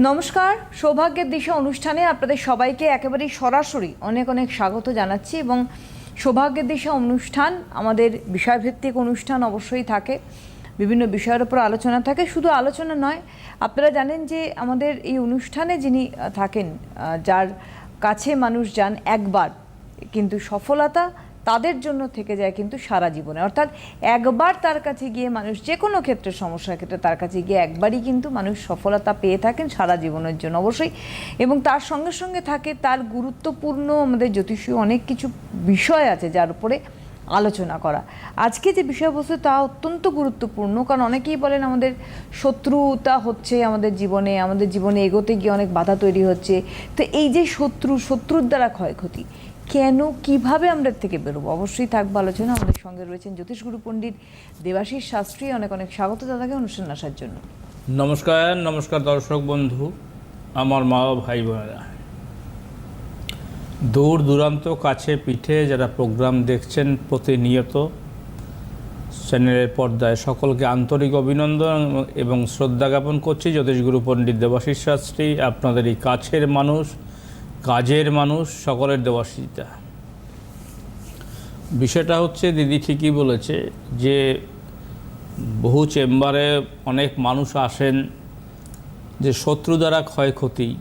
নমস্কার। সৌভাগ্যের দিশা অনুষ্ঠানে আপনাদের সবাইকে একেবারেই সরাসরি অনেক অনেক স্বাগত জানাচ্ছি এবং সৌভাগ্যের দিশা অনুষ্ঠান, আমাদের বিষয়ভিত্তিক অনুষ্ঠান অবশ্যই থাকে। বিভিন্ন বিষয়ের উপর আলোচনা থাকে। শুধু আলোচনা নয়, আপনারা জানেন যে আমাদের এই অনুষ্ঠানে যিনি থাকেন যার কাছে মানুষ যান একবার, কিন্তু সফলতা তাদের জন্য থেকে যায় কিন্তু সারা জীবনে। অর্থাৎ একবার তার কাছে গিয়ে মানুষ যে কোনো ক্ষেত্রে সমস্যার ক্ষেত্রে তার কাছে গিয়ে একবারই কিন্তু মানুষ সফলতা পেয়ে থাকেন সারা জীবনের জন্য অবশ্যই। এবং তার সঙ্গে সঙ্গে থাকে তার গুরুত্বপূর্ণ আমাদের জ্যোতিষীয় অনেক কিছু বিষয় আছে যার উপরে আলোচনা করা। আজকে যে বিষয়বস্তু তা অত্যন্ত গুরুত্বপূর্ণ, কারণ অনেকেই বলেন আমাদের শত্রুতা হচ্ছে আমাদের জীবনে আমাদের জীবনে এগোতে গিয়ে অনেক বাধা তৈরি হচ্ছে। তো এই যে শত্রু, শত্রুর দ্বারা ক্ষয়ক্ষতি কেন, কীভাবে আমরা থেকে বেরোবো? অবশ্যই থাকব আলোচনা। আমাদের সঙ্গে রয়েছেন জ্যোতিষগুরু পণ্ডিত দেবাশিস শাস্ত্রী। অনেক অনেক স্বাগত দাদাকে অনুষ্ঠান আসার জন্য। নমস্কার নমস্কার দর্শক বন্ধু, আমার মা ভাই বোনেরা। দূর দূরান্ত কাছে পিঠে যারা প্রোগ্রাম দেখছেন প্রতিনিয়ত, চ্যানেলের পর্দায় সকলকে আন্তরিক অভিনন্দন এবং শ্রদ্ধা জ্ঞাপন করছি। জ্যোতিষগুরু পণ্ডিত দেবাশিস শাস্ত্রী আপনাদের এই কাছের মানুষ। কাজের মানুষ সকলের দেবাশিতা বিষয়টা হচ্ছে, দিদি ঠিকই বলেছে যে, বহু চেম্বারে অনেক মানুষ আসেন যে শত্রু দ্বারা ক্ষয়ক্ষতি,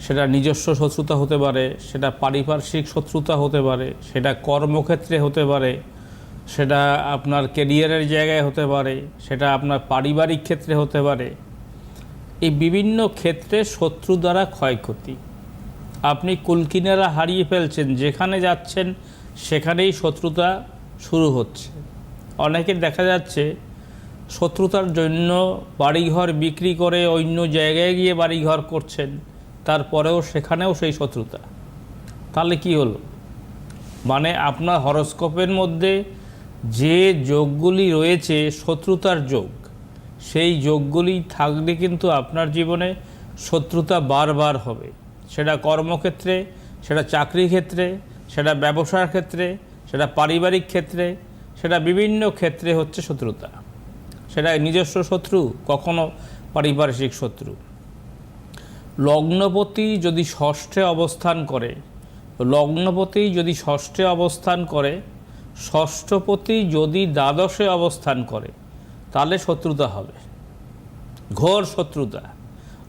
সেটা নিজস্ব শত্রুতা হতে পারে, সেটা পারিপার্শ্বিক শত্রুতা হতে পারে, সেটা কর্মক্ষেত্রে হতে পারে, সেটা আপনার কেরিয়ারের জায়গায় হতে পারে, সেটা আপনার পারিবারিক ক্ষেত্রে হতে পারে। এই বিভিন্ন ক্ষেত্রে শত্রু দ্বারা ক্ষয়ক্ষতি। আপনি কুলকিনারা হারিয়ে ফেলছেন, যেখানে যাচ্ছেন সেখানেই শত্রুতা শুরু হচ্ছে। অনেকের দেখা যাচ্ছে শত্রুতার জন্য বাড়িঘর বিক্রি করে অন্য জায়গায় গিয়ে বাড়িঘর করছেন, তারপরেও সেখানেও সেই শত্রুতা। তাহলে কি হলো? মানে আপনার হরস্কোপের মধ্যে যে যোগগুলি রয়েছে শত্রুতার যোগ, সেই যোগগুলি থাকলে কিন্তু আপনার জীবনে শত্রুতা বারবার হবে। সেটা কর্মক্ষেত্রে, সেটা চাকরি ক্ষেত্রে, সেটা ব্যবসার ক্ষেত্রে, সেটা পারিবারিক ক্ষেত্রে, সেটা বিভিন্ন ক্ষেত্রে হচ্ছে শত্রুতা। সেটা নিজস্ব শত্রু, কখনো পারিপার্শ্বিক শত্রু। লগ্নপতি যদি ষষ্ঠে অবস্থান করে, লগ্নপতি যদি ষষ্ঠে অবস্থান করে, ষষ্ঠপতি যদি দ্বাদশে অবস্থান করে, তাহলে শত্রুতা হবে। ঘোর শত্রুতা।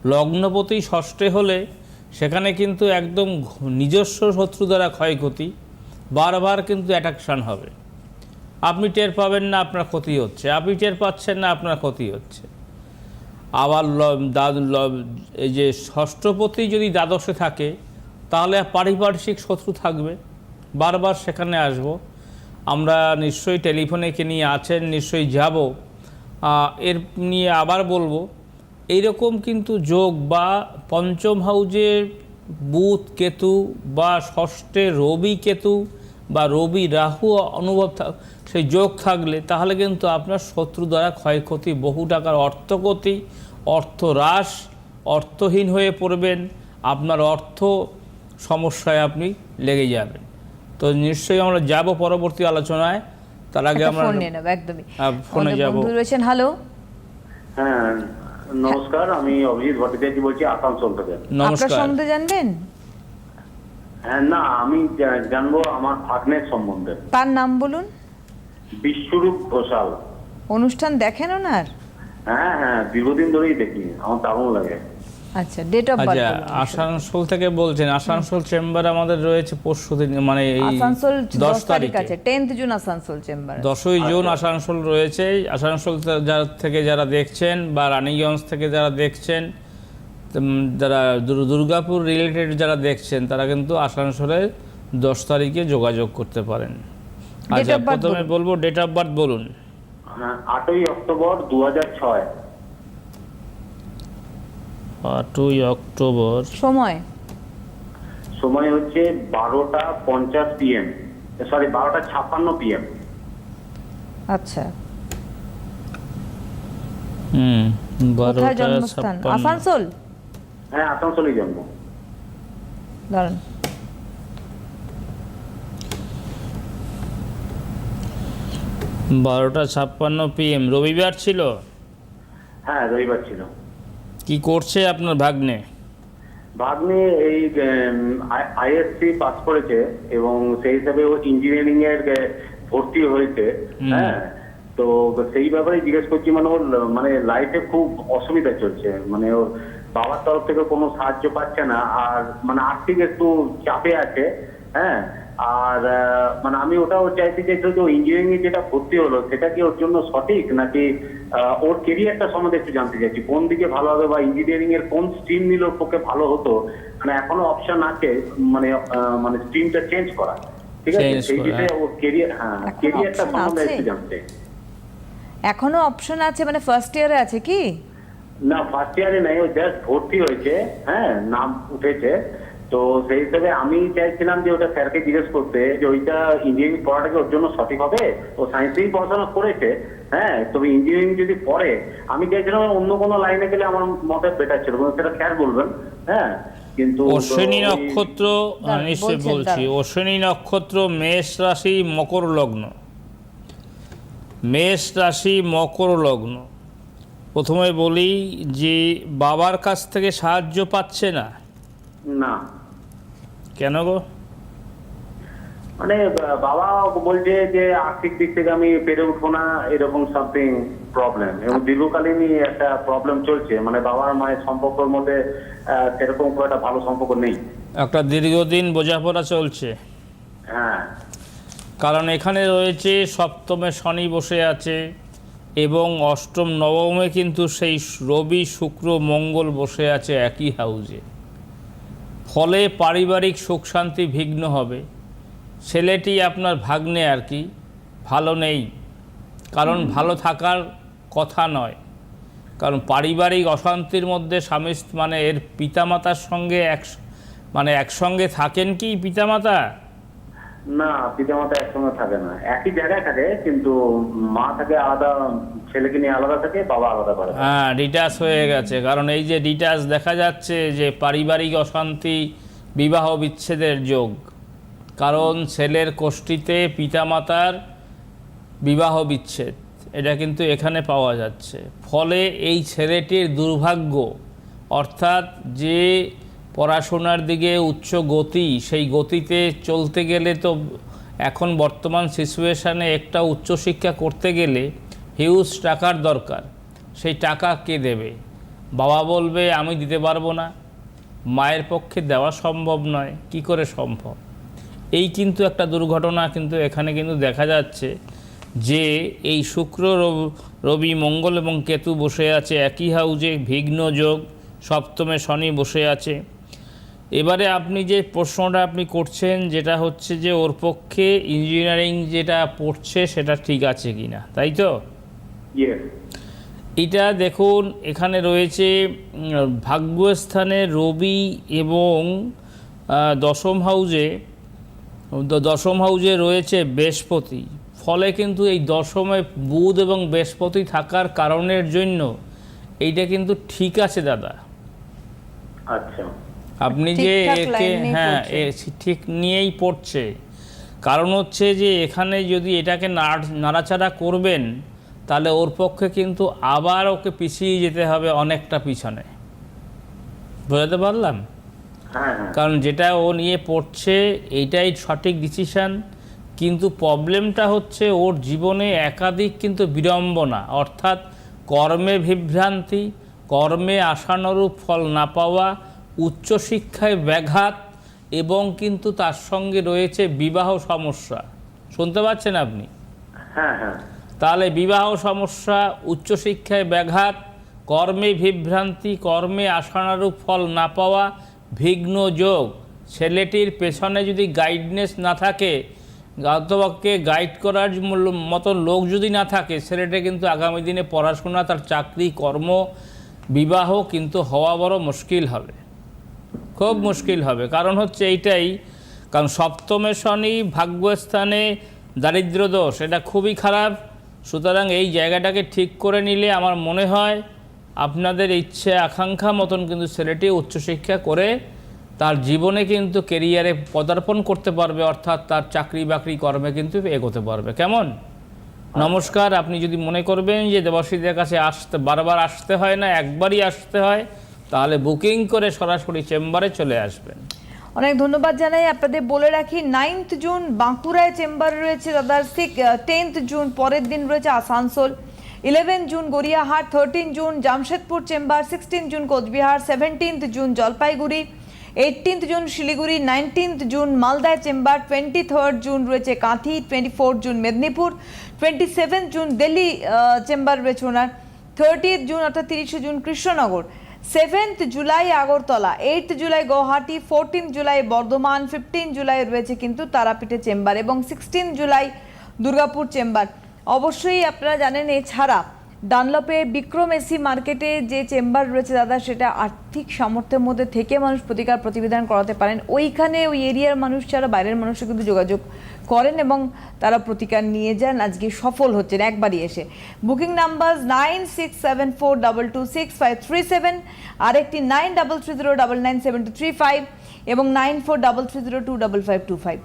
লগ্নপতি ষষ্ঠে হলে সেখানে কিন্তু একদম নিজস্ব শত্রু দ্বারা ক্ষয়ক্ষতি, বারবার কিন্তু অ্যাট্রাকশান হবে। আপনি টের পাবেন না আপনার ক্ষতি হচ্ছে, আপনি টের পাচ্ছেন না আপনার ক্ষতি হচ্ছে। আবার ল- দা- ল- এই যে ষষ্ঠপতি যদি দ্বাদশে থাকে, তাহলে পারিপার্শ্বিক শত্রু থাকবে। বারবার সেখানে আসব। আমরা নিশ্চয়ই টেলিফোনে কে নিয়ে আছেন, নিশ্চয়ই যাব। এর নিয়ে আবার বলব এইরকম কিন্তু যোগ বা পঞ্চম হাউজে বুধ কেতু বা ষষ্ঠে রবি কেতু বা রবি রাহু অনুভব থাক- সেই যোগ থাকলে তাহলে কিন্তু আপনার শত্রু দ্বারা ক্ষয়ক্ষতি বহু টাকার অর্থগতি অর্থ হ্রাস অর্থহীন হয়ে পড়বেন আপনার অর্থ সমস্যায় আপনি লেগে যাবেন। তো নিশ্চয়ই আমরা যাব পরবর্তী আলোচনায়। তার আগে আমরা ফোন নিয়ে নেব একদমই। ফোনে যাব। রয়েছেন হ্যালো হ্যাঁ নমস্কার আমি অভিজিৎ ভট্টাচার্য বলছি আসানসোল থেকে আপনার নমস্কার। সম্বন্ধে জানবেন? হ্যাঁ না আমি জা- জানব আমার ভাগ্নের সম্বন্ধে। তার নাম বলুন। বিশ্বরূপ ঘোষাল। অনুষ্ঠান দেখেন ওনার? হ্যাঁ হ্যাঁ দীর্ঘদিন ধরেই দেখি আমার দারুণ লাগে। আচ্ছা ডেট অফ আচ্ছা বার্থ আসানসোল থেকে বলছেন আসানসোল চেম্বার আমাদের রয়েছে পরশু দিন মানে এই আসানসোল দশ দশ তারিখ। আছে টেন্থ জুন আসানসোল চেম্বার দশই জুন আসানসোল রয়েছে। আসানসোল যারা থেকে যারা দেখছেন বা রানীগঞ্জ থেকে যারা দেখছেন যারা দুর্গাপুর রিলেটেড যারা দেখছেন তারা কিন্তু আসানসোলে দশ তারিখে যোগাযোগ করতে পারেন। আচ্ছা প্রথমে বলব ডেট অফ বার্থ বলুন। হ্যাঁ আটই অক্টোবর দু হাজার ছয়। আটই অক্টোবর। সময়? সময় হচ্ছে বারোটা পঞ্চাশ পিএম। সরি বারোটা ছাপ্পান্ন পিএম। আচ্ছা। হুম বারোটা জন্মস্থান? আসানসোল? হ্যাঁ আসানসোলেই জন্ম। দাঁড়ান বারোটা ছাপ্পান্ন পিএম। রবিবার ছিল? হ্যাঁ রবিবার ছিল। কি করছে আপনার ভাগ্নে? ভাগ্নে এই আইএসসি পাস করেছে এবং সেই হিসাবে ও ইঞ্জিনিয়ারিং এর ভর্তি হয়েছে হ্যাঁ? তো সেই ব্যাপারে জিজ্ঞেস করছি মানে ওর মানে লাইফে খুব অসুবিধা চলছে। মানে ওর বাবার তরফ থেকে কোনো সাহায্য পাচ্ছে না। আর মানে আর্থিক একটু চাপে আছে হ্যাঁ? আর মানে আমি ওটাও চাইছি যে ইঞ্জিনিয়ারিং এ যেটা ভর্তি হলো সেটা কি ওর জন্য সঠিক? নাকি ওর কেরিয়ারটা সম্বন্ধে একটু জানতে চাইছি। কোন দিকে ভালো হবে বা ইঞ্জিনিয়ারিং এর কোন স্ট্রিম নিলে ওর পক্ষে ভালো হতো? মানে এখনও অপশন আছে মানে মানে স্ট্রিমটা চেঞ্জ করা। ঠিক আছে? সেই বিষয়ে হ্যাঁ। ওর কেরিয়ার হ্যাঁ এখনও কেরিয়ারটা সম্বন্ধে একটু জানতে। এখনও অপশন আছে? মানে ফার্স্ট ইয়ারে আছে কি? না ফার্স্ট ইয়ারে নাই ও জাস্ট ভর্তি হয়েছে হ্যাঁ নাম উঠেছে। তো সেই হিসেবে আমি চাইছিলাম যে ওটা স্যারকে জিজ্ঞেস করতে যে ওইটা ইঞ্জিনিয়ারিং পড়াটা কি ওর জন্য সঠিক হবে ও সায়েন্সেই পড়াশোনা করেছে হ্যাঁ তবে ইঞ্জিনিয়ারিং যদি পড়ে আমি চাইছিলাম অন্য কোনো লাইনে গেলে আমার মতে বেটার ছিল কিন্তু সেটা স্যার বলবেন হ্যাঁ কিন্তু অশ্বিনী নক্ষত্র নিশ্চয় বলছি অশ্বিনী নক্ষত্র মেষ রাশি মকর লগ্ন। মেষ রাশি মকর লগ্ন। প্রথমে বলি যে বাবার কাছ থেকে সাহায্য পাচ্ছে না। না। কেন গো? মানে বাবা বলছে যে আর্থিক দিক থেকে আমি পেরে উঠবো না এরকম সামথিং প্রবলেম এবং দীর্ঘকালীনই একটা প্রবলেম চলছে। মানে বাবার মায়ের সম্পর্কের মধ্যে সেরকম খুব একটা ভালো সম্পর্ক নেই। একটা দীর্ঘদিন বোঝাপড়া চলছে। হ্যাঁ। কারণ এখানে রয়েছে সপ্তমে শনি বসে আছে এবং অষ্টম নবমে কিন্তু সেই রবি শুক্র মঙ্গল বসে আছে একই হাউজে ফলে পারিবারিক সুখ শান্তি বিঘ্ন হবে। ছেলেটি আপনার ভাগ্নে আর কি, ভালো নেই। কারণ ভালো থাকার কথা নয়। কারণ পারিবারিক অশান্তির মধ্যে স্বামী মানে এর পিতামাতার সঙ্গে এক মানে একসঙ্গে থাকেন কি পিতামাতা? না পিতামাতা একসঙ্গে থাকে না। একই জায়গায় থাকে, কিন্তু মা থাকে আলাদা, ছেলেকে নিয়ে আলাদা থাকে, বাবা আলাদা করে। হ্যাঁ ডিটাচ হয়ে গেছে। কারণ এই যে ডিটাচ দেখা যাচ্ছে যে পারিবারিক অশান্তি, বিবাহ বিচ্ছেদের যোগ। কারণ ছেলের কোষ্ঠীতে পিতামাতার বিবাহ বিচ্ছেদ। এটা কিন্তু এখানে পাওয়া যাচ্ছে। ফলে এই ছেলেটির দুর্ভাগ্য, অর্থাৎ যে পড়াশোনার দিকে উচ্চ গতি, সেই গতিতে চলতে গেলে তো এখন বর্তমান সিচুয়েশানে একটা উচ্চশিক্ষা করতে গেলে হিউজ টাকার দরকার। সেই টাকা কে দেবে? বাবা বলবে, আমি দিতে পারব না। মায়ের পক্ষে দেওয়া সম্ভব নয়। কি করে সম্ভব? এই কিন্তু একটা দুর্ঘটনা কিন্তু এখানে কিন্তু দেখা যাচ্ছে যে এই শুক্র, রব- মঙ্গল এবং কেতু বসে আছে। একই হাউজে ভিঘ্ন যোগ, সপ্তমে শনি বসে আছে। এবারে আপনি যে প্রশ্নটা আপনি করছেন যেটা হচ্ছে যে ওর পক্ষে ইঞ্জিনিয়ারিং যেটা পড়ছে সেটা ঠিক আছে কি না তাই তো? এটা দেখুন এখানে রয়েছে ভাগ্যস্থানে রবি এবং দশম হাউজে দশম হাউজে রয়েছে বৃহস্পতি। ফলে কিন্তু এই দশমে বুধ এবং বৃহস্পতি থাকার কারণের জন্য এইটা কিন্তু ঠিক আছে দাদা। আচ্ছা। আপনি যে একে হ্যাঁ ঠিক নিয়েই পড়ছে। কারণ হচ্ছে যে এখানে যদি এটাকে নাড়- নাড়াচাড়া করবেন তাহলে ওর পক্ষে কিন্তু আবার ওকে পিছিয়ে যেতে হবে অনেকটা পিছনে। বোঝাতে পারলাম? হ্যাঁ হ্যাঁ। কারণ যেটা ও নিয়ে পড়ছে এইটাই সঠিক ডিসিশান কিন্তু প্রবলেমটা হচ্ছে ওর জীবনে একাধিক কিন্তু বিড়ম্বনা অর্থাৎ কর্মে বিভ্রান্তি কর্মে আশানুরূপ ফল না পাওয়া উচ্চশিক্ষায় ব্যাঘাত এবং কিন্তু তার সঙ্গে রয়েছে বিবাহ সমস্যা। শুনতে পাচ্ছেন আপনি? হ্যাঁ হ্যাঁ। তাহলে বিবাহ সমস্যা উচ্চশিক্ষায় ব্যাঘাত কর্মে বিভ্রান্তি কর্মে আশানারূপ ফল না পাওয়া বিঘ্ন যোগ। ছেলেটির পেছনে যদি গাইডনেস না থাকে অথবাকে গাইড করার মতো লোক যদি না থাকে ছেলেটা কিন্তু আগামী দিনে পড়াশোনা তার চাকরি কর্ম বিবাহ কিন্তু হওয়া বড় মুশকিল হবে। খুব মুশকিল হবে। কারণ হচ্ছে এইটাই, কারণ সপ্তমে শনি ভাগ্যস্থানে দারিদ্র দোষ, এটা খুবই খারাপ। সুতরাং এই জায়গাটাকে ঠিক করে নিলে আমার মনে হয় আপনাদের ইচ্ছে, আকাঙ্ক্ষা মতন কিন্তু ছেলেটি উচ্চশিক্ষা করে তার জীবনে কিন্তু কেরিয়ারে পদার্পণ করতে পারবে, অর্থাৎ তার চাকরি বাকরি কর্মে কিন্তু এগোতে পারবে। কেমন? নমস্কার, আপনি যদি মনে করবেন যে দেবাশীদের কাছে আসতে, বারবার আসতে হয় না, একবারই আসতে হয় তাহলে বুকিং করে সরাসরি চেম্বারে চলে আসবেন। অনেক ধন্যবাদ জানাই। আপনাদের বলে রাখি নাইন্থ জুন বাঁকুড়ায় চেম্বার রয়েছে দাদার সিক্স টেন্থ জুন পরের দিন রয়েছে Asansol. Eleven June Gariahat thirteen June Jamshedpur chamber sixteen June Coochbehar seventeenth June Jalpaiguri eighteenth June Siliguri nineteenth June মালদায় চেম্বার টোয়েন্টি থার্ড জুন রয়েছে Kanthi twenty fourth June Medinipur twenty seventh June Delhi chamber রয়েছে ওনার thirtieth June অর্থাৎ তিরিশে June Krishnanagar. Seventh July Agartala eight July Guwahati fourteen July Bardhaman fifteen July রয়েছে কিন্তু তারাপীঠে chamber এবং সিক্সটিন জুলাই দুর্গাপুর চেম্বার। অবশ্যই আপনারা জানেন এছাড়া ডানলপে বিক্রম এসি মার্কেটে যে চেম্বার রয়েছে দাদা, সেটা আর্থিক সামর্থ্যের মধ্যে থেকে মানুষ প্রতিকার প্রতিবেদন করাতে পারেন। ওইখানে ওই এরিয়ার মানুষ ছাড়া বাইরের মানুষও কিন্তু যোগাযোগ করেন এবং তারা প্রতিকার নিয়ে যান। আজকে সফল হচ্ছেন একবারই এসে। Booking number nine six seven four double two six five three seven, আরেকটি nine double three zero double nine seven two three five এবং nine four double three zero two double five two five.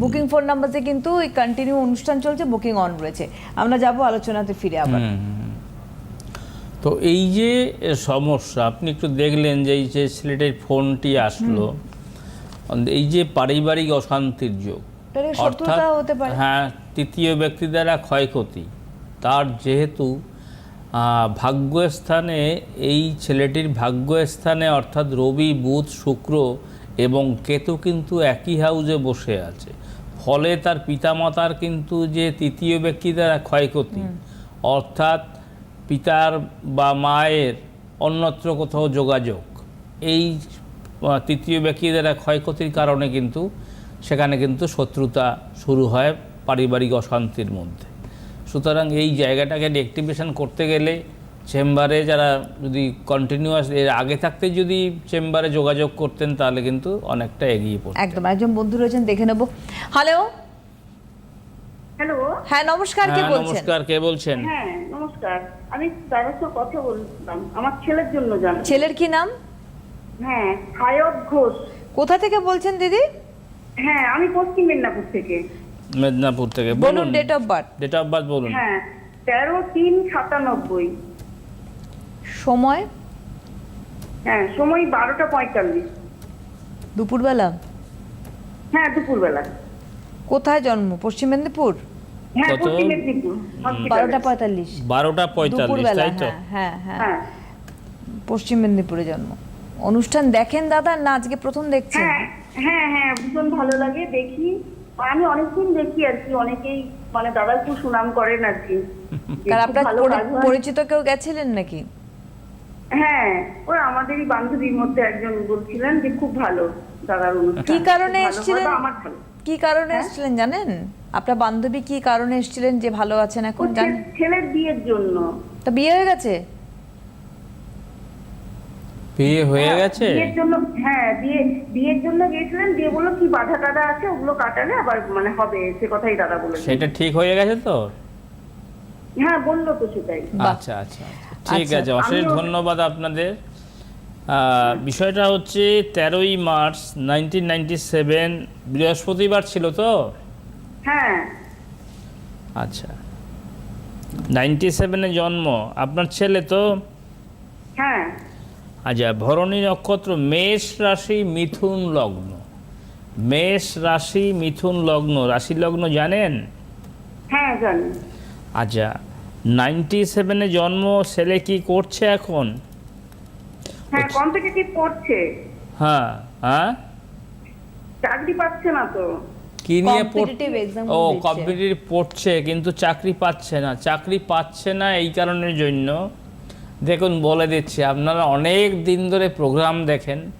Booking phone নাম্বারে কিন্তু continue অনুষ্ঠান চলছে, booking on রয়েছে। আমরা যাব আলোচনাতে ফিরে আবার। তো এই যে সমস্যা আপনি একটু দেখলেন যে এই যে ছেলেটির ফোনটি আসলো এই যে পারিবারিক অশান্তির যোগ পারে। হ্যাঁ তৃতীয় ব্যক্তি দ্বারা ক্ষয়ক্ষতি তার যেহেতু ভাগ্যস্থানে এই ছেলেটির ভাগ্যস্থানে অর্থাৎ রবি বুধ শুক্র এবং কেতু কিন্তু একই হাউজে বসে আছে। ফলে তার পিতামাতার কিন্তু যে তৃতীয় ব্যক্তি দ্বারা ক্ষয়ক্ষতি অর্থাৎ পিতার বা মায়ের অন্যত্র কোথাও যোগাযোগ। এই তৃতীয় ব্যক্তি দ্বারা ক্ষয়ক্ষতির কারণে কিন্তু সেখানে কিন্তু শত্রুতা শুরু হয় পারিবারিক অশান্তির মধ্যে। সুতরাং এই জায়গাটাকে অ্যাক্টিভেশন করতে গেলে চেম্বারে যারা যদি কন্টিনিউয়াস এর আগে থাকতে যদি চেম্বারে যোগাযোগ করতেন তাহলে কিন্তু অনেকটা এগিয়ে পড়ত একদম, একজন বন্ধু রয়েছেন, দেখে নেব। Hello hello? হ্যাঁ নমস্কার কে হ্যাঁ বলছেন? নমস্কার কে বলছেন? হ্যাঁ নমস্কার। আমি দাদার সাথে কথা বলছিলাম আমার ছেলের জন্য জানো ছেলের কি নাম? হ্যাঁ সায়ব ঘোষ। কোথা থেকে বলছেন দিদি? হ্যাঁ আমি পশ্চিম মেদিনীপুর থেকে। মেদিনীপুর থেকে বলুন বলুন। Date of birth date of birth বলুন। হ্যাঁ তেরো তিন সাতানব্বই। সময়? হ্যাঁ সময় বারোটা পঁয়তাল্লিশ। দুপুরবেলা? হ্যাঁ দুপুরবেলা। কোথায় জন্ম? পশ্চিম মেদিনীপুর? হ্যাঁ কত? বারোটা পঁয়তাল্লিশ। বারোটা পঁয়তাল্লিশ তাই তো? হ্যাঁ হ্যাঁ হ্যাঁ। হ্যাঁ। পশ্চিম মেদিনীপুরে জন্ম। অনুষ্ঠান দেখেন দাদা না আজকে প্রথম দেখছেন? হ্যাঁ হ্যাঁ ভীষণ ভালো লাগে দেখি। আমি অনেকদিন দেখি আর কি অনেকেই মানে দাদা খুব সুনাম করেন আর কি। আপনার। পরিচিত কেউ গেছিলেন নাকি? হ্যাঁ ওরা আমাদেরই বান্ধবীর মধ্যে একজন বলছিলেন যে খুব ভালো দাদার অনুষ্ঠান। কি কারণে এসেছিলেন? আমার ভালো। কি কারণে হ্যাঁ? এসেছিলেন জানেন? আপনার বান্ধবী কি কারণে এসেছিলেন যে ভালো আছেন এখন জানেন ছেলের বিয়ের জন্য। তা বিয়ে হয়ে গেছে? বিয়ে হয়ে হ্যাঁ, গেছে? বিয়ের জন্য হ্যাঁ বিয়ে বিয়ের জন্য গিয়েছিলেন দিয়ে বলল কি বাধা টাধা আছে? ওগুলো কাটালে আবার মানে হবে সে কথাই দাদা বলেছেন সেটা ঠিক হয়ে গেছে তো? হ্যাঁ বলল তো সেটাই। আচ্ছা আচ্ছা আচ্ছা। ঠিক আচ্ছা, আছে অশেষ ধন্যবাদ আপনাদের। বিষয়টা হচ্ছে তেরোই মার্চ নাইনটিন নাইনটি সেভেন বৃহস্পতিবার ছিল তো? হ্যাঁ। আচ্ছা। নাইনটি সেভেনে জন্ম। আপনার ছেলে তো? হ্যাঁ। আচ্ছা ভরণী নক্ষত্র মেষ রাশি মিথুন লগ্ন। মেষ রাশি মিথুন লগ্ন রাশি লগ্ন জানেন? হ্যাঁ জানি। আচ্ছা নাইনটি সেভেনে জন্ম ছেলে কি করছে এখন? হ্যাঁ কম্পিটিটিভ পড়ছে? হ্যাঁ হ্যাঁ? চাকরি পাচ্ছে না তো। কি নিয়ে ও। কম্পিটিটিভ পড়ছে কিন্তু চাকরি পাচ্ছে না। চাকরি পাচ্ছে না এই কারণের জন্য। দেখুন বলে দিচ্ছি আপনারা অনেক দিন ধরে প্রোগ্রাম দেখেন।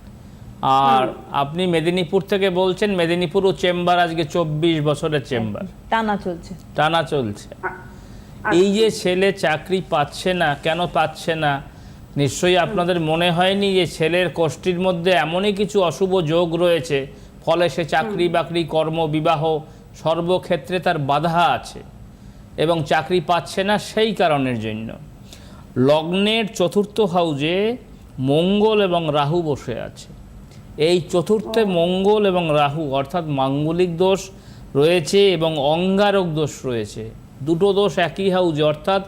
আর আপনি মেদিনীপুর থেকে বলছেন মেদিনীপুর ও চেম্বার আজকে চব্বিশ বছরের চেম্বার। টানা চলছে। টানা চলছে। আচ্ছা। এই যে ছেলে চাকরি পাচ্ছে না কেন পাচ্ছে না? নিশ্চয়ই আপনাদের মনে হয়নি যে ছেলের কোষ্ঠীর মধ্যে এমনই কিছু অশুভ যোগ রয়েছে ফলে সে চাকরি বাকরি কর্ম বিবাহ সর্বক্ষেত্রে তার বাধা আছে এবং চাকরি পাচ্ছে না সেই কারণের জন্য। লগ্নের চতুর্থ হাউজে মঙ্গল এবং রাহু বসে আছে। এই চতুর্থে মঙ্গল এবং রাহু অর্থাৎ মাঙ্গলিক দোষ রয়েছে এবং অঙ্গারক দোষ রয়েছে। দুটো দোষ একই হাউজে অর্থাৎ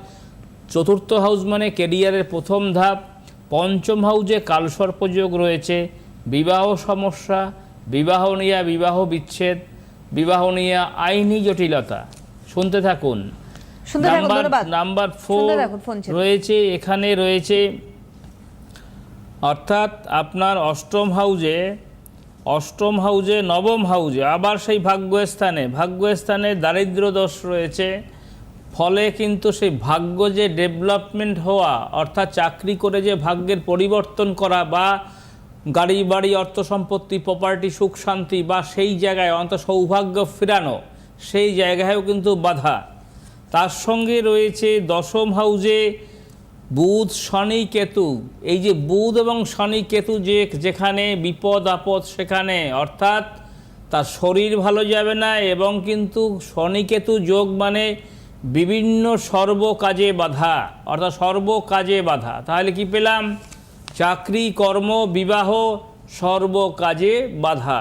চতুর্থ হাউস মানে কেরিয়ারের প্রথম ধাপ। পঞ্চম হাউজে কালসর্পযোগ রয়েছে। বিবাহ সমস্যা বিবাহ নিয়ে বিবাহ বিচ্ছেদ বিবাহ নিয়ে আইনি জটিলতা। শুনতে থাকুন। Number number four. রয়েছে এখানে রয়েছে অর্থাৎ আপনার অষ্টম হাউজে অষ্টম হাউজে নবম হাউজে আবার সেই ভাগ্যস্থানে। ভাগ্যস্থানে দারিদ্র দোষ রয়েছে। ফলে কিন্তু সেই ভাগ্য যে ডেভেলপমেন্ট হওয়া, অর্থাৎ চাকরি করে যে ভাগ্যের পরিবর্তন করা বা গাড়ি, বাড়ি, অর্থ সম্পত্তি প্রপার্টি সুখ, শান্তি বা সেই জায়গায় অন্ত সৌভাগ্য ফেরানো, সেই জায়গায়ও কিন্তু বাধা। তার সঙ্গে রয়েছে দশম হাউজে বুধ, শনি, কেতু। এই যে বুধ এবং শনি, কেতু যে যেখানে বিপদ, আপদ সেখানে, অর্থাৎ তার শরীর ভালো যাবে না এবং কিন্তু শনি, কেতু যোগ মানে বিভিন্ন সর্ব কাজে বাধা, অর্থাৎ সর্ব কাজে বাধা। তাহলে কি পেলাম? চাকরি, কর্ম, বিবাহ সর্ব কাজে বাধা।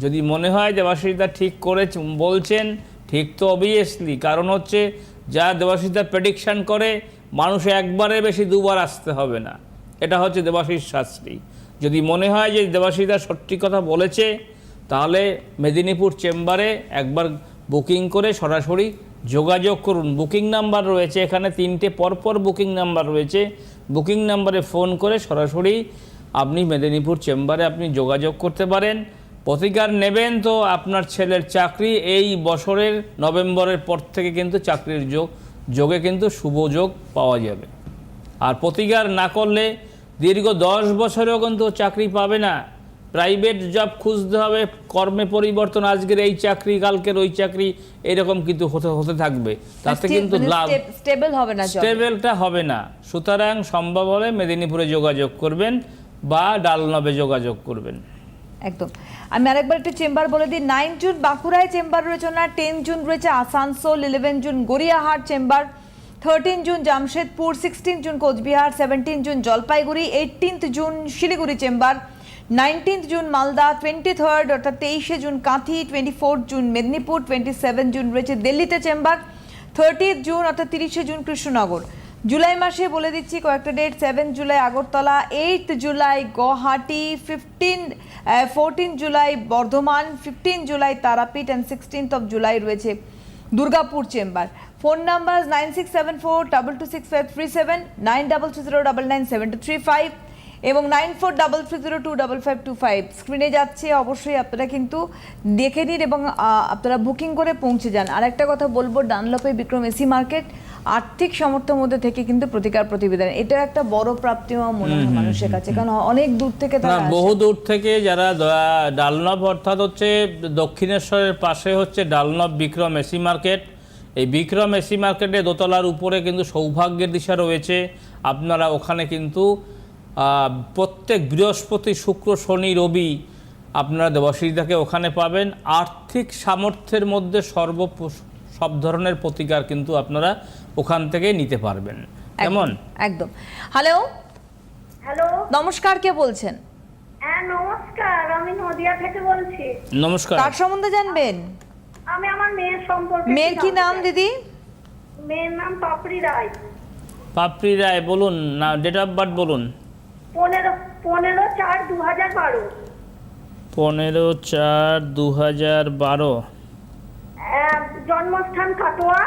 যদি মনে হয় দেবাশিসদা ঠিক করে বলছেন, ঠিক তো অবভিয়াসলি কারণ হচ্ছে যা দেবাশিসদা প্রেডিকশান করে, মানুষ একবারে বেশি দুবার আসতে হবে না। এটা হচ্ছে দেবাশিস শাস্ত্রী। যদি মনে হয় যে দেবাশিসদা সত্যি কথা বলেছে, তাহলে মেদিনীপুর চেম্বারে একবার বুকিং করে সরাসরি যোগাযোগ করুন। বুকিং নাম্বার রয়েছে এখানে তিনটে, পরপর বুকিং নাম্বার রয়েছে। বুকিং নাম্বারে ফোন করে সরাসরি আপনি মেদিনীপুর চেম্বারে আপনি যোগাযোগ করতে পারেন। প্রতিকার নেবেন তো আপনার ছেলের চাকরি এই বছরের নভেম্বরের পর থেকে কিন্তু চাকরির যোগ, যোগে কিন্তু শুভ যোগ পাওয়া যাবে। আর প্রতিকার না করলে দীর্ঘ দশ বছরেও কিন্তু চাকরি পাবে না। প্রাইভেট জব খুঁজতে হবে কর্মে পরিবর্তন আজকের এই চাকরি কালকের ওই চাকরি এরকম কিন্তু হতে হতে থাকবে। তাতে কিন্তু লাভ। স্টেবল হবে না। স্টেবেলটা হবে না। সুতরাং সম্ভব হলে মেদিনীপুরে যোগাযোগ করবেন বা ডালনবে যোগাযোগ করবেন। একদম। আমি আরেকবার একটু চেম্বার বলে দিই নাইন জুন বাঁকুড়ায় চেম্বার রয়েছে না টেন জুন রয়েছে Asansol eleven June Gariahat chamber thirteen June Jamshedpur sixteen June Coochbehar seventeen June Jalpaiguri eighteenth June Siliguri chamber. Nineteenth June Malda twenty third অর্থাৎ তেইশে June Kanthi twenty fourth June Medinipur twenty seven June রয়েছে দিল্লিতে chamber thirtieth June অর্থাৎ তিরিশে June Krishnanagar. July মাসে বলে দিচ্ছি কয়েকটা date seven July Agartala eight July Guwahati fifteen fourteen July Bardhaman fifteen July Tarapith and sixteenth of July রয়েছে Durgapur chamber. Phone number nine six seven four double two six five three seven nine double three zero double nine seven two three five এবং nine four double three zero two double five two five স্ক্রিনে যাচ্ছে অবশ্যই আপনারা কিন্তু দেখে নিন এবং আপনারা বুকিং করে পৌঁছে যান। আর একটা কথা বলব ডানলপে বিক্রম এসি মার্কেট আর্থিক সামর্থ্যের মধ্যে থেকে কিন্তু প্রতিকার প্রতিবেদন। এটা একটা বড় প্রাপ্তি মনে হয় মানুষের কাছে কারণ অনেক দূর থেকে তারা বহু দূর থেকে যারা ডালনব অর্থাৎ হচ্ছে দক্ষিণেশ্বরের পাশে হচ্ছে ডালনব বিক্রম এসি মার্কেট। এই বিক্রম এসি মার্কেটে দোতলার উপরে কিন্তু সৌভাগ্যের দিশা রয়েছে। আপনারা ওখানে কিন্তু প্রত্যেক বৃহস্পতি শুক্র শনি রবি আপনারা দেবশিদাকে ওখানে পাবেন। আর্থিক সামর্থ্যের মধ্যে সর্ব সব ধরনের প্রতিকার কিন্তু আপনারা ওখান থেকে নিতে পারবেন। কেমন? একদম। হ্যালো হ্যালো নমস্কার কে বলছেন? হ্যাঁ নমস্কার আমি নদিয়া থেকে বলছি। নমস্কার। কার সম্বন্ধে জানবেন? আমি আমার মেয়ের সম্পর্কে মেয়ের কি নাম দিদি? মেয়ের নাম পাপড়ি রায়। পাপড়ি রায় বলুন না ডেট অফ বার্থ বলুন। পনেরো পনেরো চার দু হাজার বারো। পনেরো চার দু হাজার বারো জন্মস্থান কাটোয়া।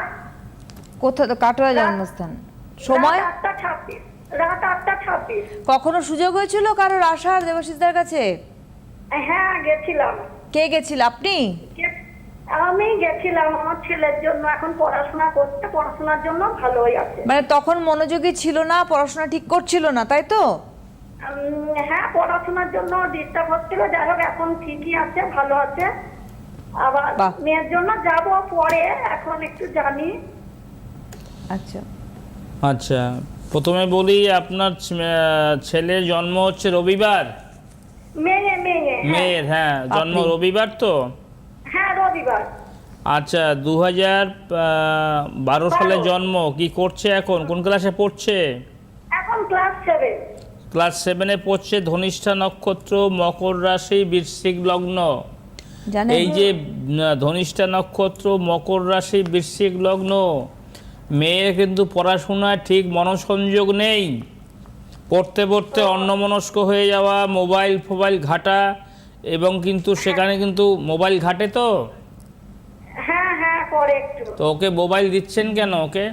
কোথা কাটোয়া জন্মস্থান? সময়? আটটা ছাব্বিশ রাত আটটা ছাব্বিশ। কখনো সুযোগ হয়েছিল কারোর আসার দেবাশিসদার কাছে? হ্যাঁ গেছিলাম। কে গেছিল? আপনি? আমি গেছিলাম আমার ছেলের জন্য এখন পড়াশোনা করতে পড়াশোনার জন্য ভালোই আছে। মানে তখন মনোযোগী ছিল না পড়াশোনা ঠিক করছিল না তাই তো? হ্যাঁ পড়াশোনার জন্য ডিস্টার্ব হচ্ছিল। যাই হোক এখন ঠিকই আছে ভালো আছে। আবার মেয়ের জন্য যাব পরে এখন একটু জানি। আচ্ছা। আচ্ছা প্রথমে বলি আপনার ছেলের জন্ম হচ্ছে রবিবার? মেয়ে মেয়ে হ্যাঁ। মেয়ের হ্যাঁ জন্ম রবিবার তো? হ্যাঁ রবিবার। আচ্ছা দু হাজার বারো সালে জন্ম কি করছে এখন? কোন ক্লাসে পড়ছে? এখন ক্লাস ক্লাস সেভেনে পড়ছে ধনিষ্ঠা নক্ষত্র মকর রাশি বৃশ্চিক লগ্ন। এই যে ধনিষ্ঠা নক্ষত্র মকর রাশি বৃশ্চিক লগ্ন মেয়ের কিন্তু পড়াশোনায় ঠিক মনোসংযোগ নেই। পড়তে পড়তে অন্যমনস্ক হয়ে যাওয়া মোবাইল ফোবাইল ঘাটা এবং কিন্তু সেখানে কিন্তু মোবাইল ঘাটে তো? হ্যাঁ হ্যাঁ করে একটু। তো ওকে মোবাইল দিচ্ছেন কেন ওকে?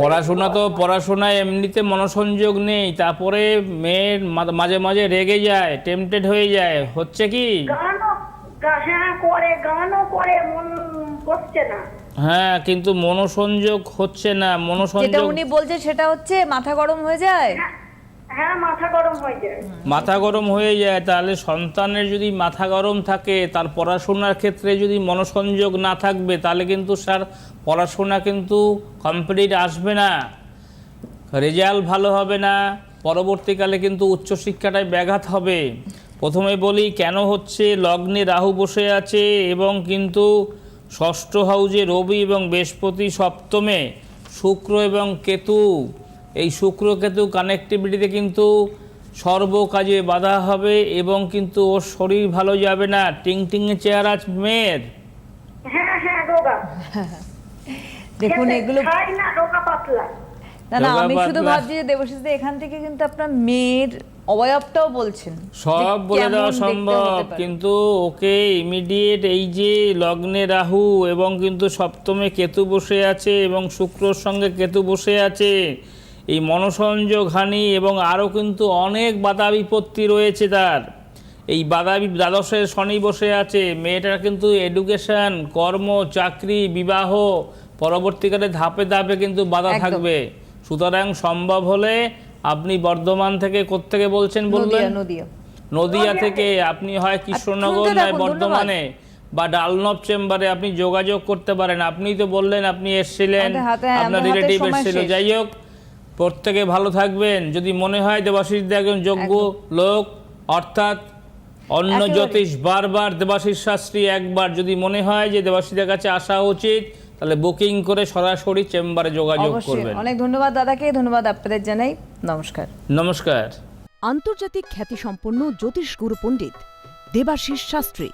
পড়াশোনা তো পড়াশোনায় এমনিতে মনোসংযোগ নেই তারপরে মেয়ের মাঝে মাঝে রেগে যায় টেম্পটেড হয়ে যায় হচ্ছে কি? হ্যাঁ করে গানও করে মন বসছে না। হ্যাঁ কিন্তু মনোসংযোগ হচ্ছে না যেটা মনোসংযোগ উনি বলছে সেটা হচ্ছে মাথা গরম হয়ে যায়? হ্যাঁ, মাথা গরম হয়ে যায়। মাথা গরম হয়ে যায় তাহলে সন্তানের যদি মাথা গরম থাকে তার পড়াশোনার ক্ষেত্রে যদি মনোসংযোগ না থাকবে তাহলে কিন্তু স্যার পড়াশোনা কিন্তু কমপ্লিট আসবে না রেজাল্ট ভালো হবে না পরবর্তীকালে কিন্তু উচ্চশিক্ষাটায় ব্যাঘাত হবে। প্রথমে বলি কেন হচ্ছে লগ্নে রাহু বসে আছে এবং কিন্তু ষষ্ঠ হাউজে রবি এবং বৃহস্পতি সপ্তমে শুক্র এবং কেতু এই শুক্র কেতু কানেক্টিভিটিতে কিন্তু সর্বকাজে বাধা হবে এবং কিন্তু ওর শরীর ভালো যাবে না। টিং টিংয়ে চেহারা মেয়ের। হ্যাঁ হ্যাঁ দেখুন এগুলো না না না আমি শুধু ভাবছি যে দেবশিস এখান থেকে কিন্তু আপনার মেয়ের অবয়বটাও বলছেন। সব বলে দেওয়া সম্ভব কিন্তু ওকে ইমিডিয়েট এই যে লগ্নে রাহু এবং কিন্তু সপ্তমে কেতু বসে আছে এবং শুক্রর সঙ্গে কেতু বসে আছে। এই মনসংযোগ হানি এবং আরও কিন্তু অনেক বাধা বিপত্তি রয়েছে তার। এই বাধা দ্বাদশের শনি বসে আছে মেয়েটার কিন্তু এডুকেশন কর্ম চাকরি বিবাহ পরবর্তীকালে ধাপে ধাপে কিন্তু বাধা থাকবে। সুতরাং সম্ভব হলে আপনি বর্ধমান থেকে কোত্থেকে বলছেন বললেন? নদিয়া থেকে আপনি হয় কৃষ্ণনগর নয় বর্ধমানে বা ডালনব চেম্বারে আপনি যোগাযোগ করতে পারেন। আপনিই তো বললেন আপনি এসেছিলেন আপনার রিলেটিভ এসেছিল। যাই হোক প্রত্যেকে ভালো থাকবেন। যদি মনে হয় দেবাশিস দা একজন যোগ্য লোক অর্থাৎ অন্য জ্যোতিষ বারবার দেবাশিস শাস্ত্রী একবার যদি মনে হয় যে দেবাশিসের কাছে আসা উচিত তাহলে বুকিং করে সরাসরি চেম্বারে যোগাযোগ করবেন। অনেক ধন্যবাদ দাদাকে ধন্যবাদ আপনাদের জানাই। নমস্কার। নমস্কার। আন্তর্জাতিক খ্যাতিসম্পন্ন জ্যোতিষ গুরু পণ্ডিত দেবাশিস শাস্ত্রী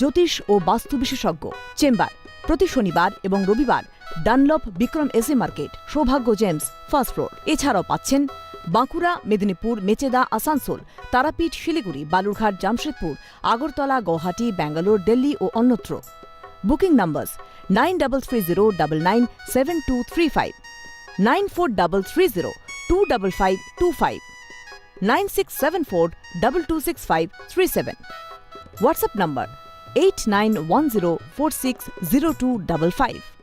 জ্যোতিষ ও বাস্তু বিশেষজ্ঞ চেম্বার প্রতি শনিবার এবং রবিবার Dunlop, Vikram SA market, Saubhagya gems, first floor এছাড়াও পাচ্ছেন বাঁকুড়া, মেদিনীপুর, মেচেদা, আসানসোল, তারাপীঠ, শিলিগুড়ি, বালুরঘাট, জামশেদপুর, আগরতলা, গৌহাটি, ব্যাঙ্গালোর, দিল্লি ও অন্যত্র booking numbers nine double three zero double nine seven two three five, nine four double three zero two double five two five 9674 226537. WhatsApp number 8910460255.